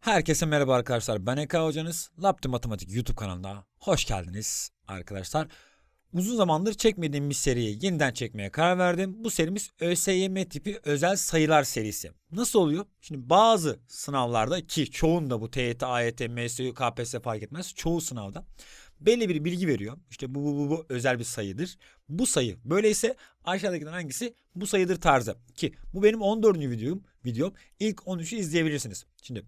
Herkese merhaba arkadaşlar. Ben Eka Hocanız. Laptı Matematik YouTube kanalına hoş geldiniz arkadaşlar. Uzun zamandır çekmediğim bir seriyi yeniden çekmeye karar verdim. Bu serimiz ÖSYM tipi özel sayılar serisi. Nasıl oluyor? Şimdi bazı sınavlarda ki çoğunda bu TYT, AYT, MSU, KPSS fark etmez. Çoğu sınavda belli bir bilgi veriyor. İşte bu, bu, bu, bu özel bir sayıdır. Bu sayı böyleyse aşağıdakilerden hangisi bu sayıdır tarzı. Ki bu benim 14. videom. videom. İlk 13'ü izleyebilirsiniz. Şimdi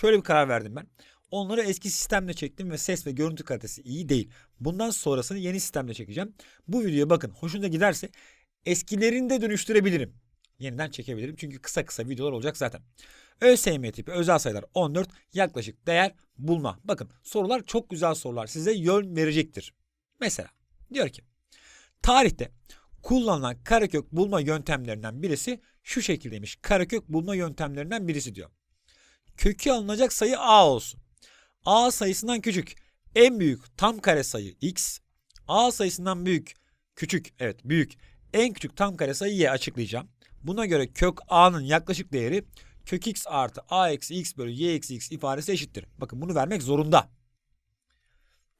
şöyle bir karar verdim ben. Onları eski sistemle çektim ve ses ve görüntü kalitesi iyi değil. Bundan sonrasını yeni sistemle çekeceğim. Bu videoya bakın hoşunuza giderse eskilerini de dönüştürebilirim. Yeniden çekebilirim çünkü kısa kısa videolar olacak zaten. ÖSYM tipi özel sayılar 14 yaklaşık değer bulma. Bakın sorular çok güzel sorular size yön verecektir. Mesela diyor ki tarihte kullanılan karekök bulma yöntemlerinden birisi şu şekildeymiş. Karekök bulma yöntemlerinden birisi diyor kökü alınacak sayı a olsun. A sayısından küçük en büyük tam kare sayı x. a sayısından büyük küçük evet büyük en küçük tam kare sayı y açıklayacağım. Buna göre kök a'nın yaklaşık değeri kök x artı a eksi x bölü y eksi x ifadesi eşittir. Bakın bunu vermek zorunda.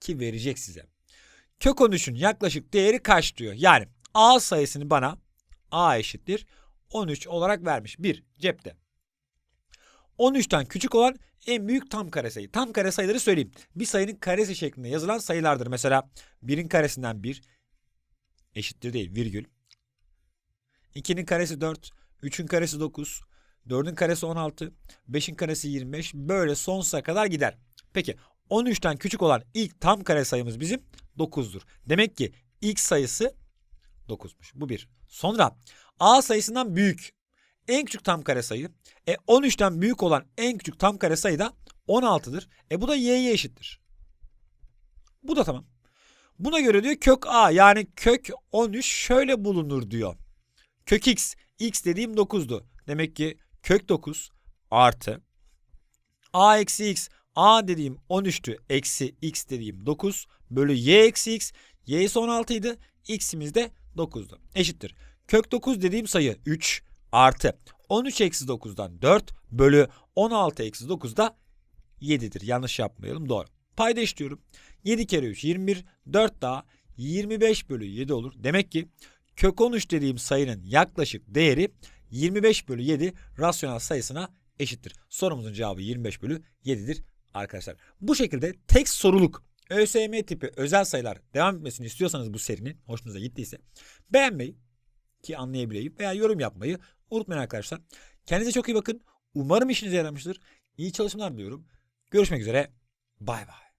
Ki verecek size. Kök 13'ün yaklaşık değeri kaç diyor. Yani a sayısını bana a eşittir 13 olarak vermiş. 1 cepte. 13'ten küçük olan en büyük tam kare sayı. Tam kare sayıları söyleyeyim. Bir sayının karesi şeklinde yazılan sayılardır. Mesela 1'in karesinden 1 eşittir değil virgül. 2'nin karesi 4, 3'ün karesi 9, 4'ün karesi 16, 5'in karesi 25 böyle sonsuza kadar gider. Peki 13'ten küçük olan ilk tam kare sayımız bizim 9'dur. Demek ki ilk sayısı 9'muş. Bu bir. Sonra a sayısından büyük en küçük tam kare sayı. E 13'ten büyük olan en küçük tam kare sayı da 16'dır. E bu da y'ye eşittir. Bu da tamam. Buna göre diyor kök a yani kök 13 şöyle bulunur diyor. Kök x. x dediğim 9'du. Demek ki kök 9 artı a eksi x. a dediğim 13'tü. Eksi x dediğim 9 bölü y eksi x. y'si 16 idi. x'imiz de 9'du. Eşittir. Kök 9 dediğim sayı 3 artı 13 eksi 9'dan 4 bölü 16 eksi 9 da 7'dir. Yanlış yapmayalım doğru. Payda işliyorum. 7 kere 3 21 4 daha 25 bölü 7 olur. Demek ki kök 13 dediğim sayının yaklaşık değeri 25 bölü 7 rasyonel sayısına eşittir. Sorumuzun cevabı 25 bölü 7'dir arkadaşlar. Bu şekilde tek soruluk ÖSYM tipi özel sayılar devam etmesini istiyorsanız bu serinin hoşunuza gittiyse beğenmeyi ki anlayabileyim veya yorum yapmayı unutmayın arkadaşlar. Kendinize çok iyi bakın. Umarım işinize yaramıştır. İyi çalışmalar diliyorum. Görüşmek üzere. Bay bay.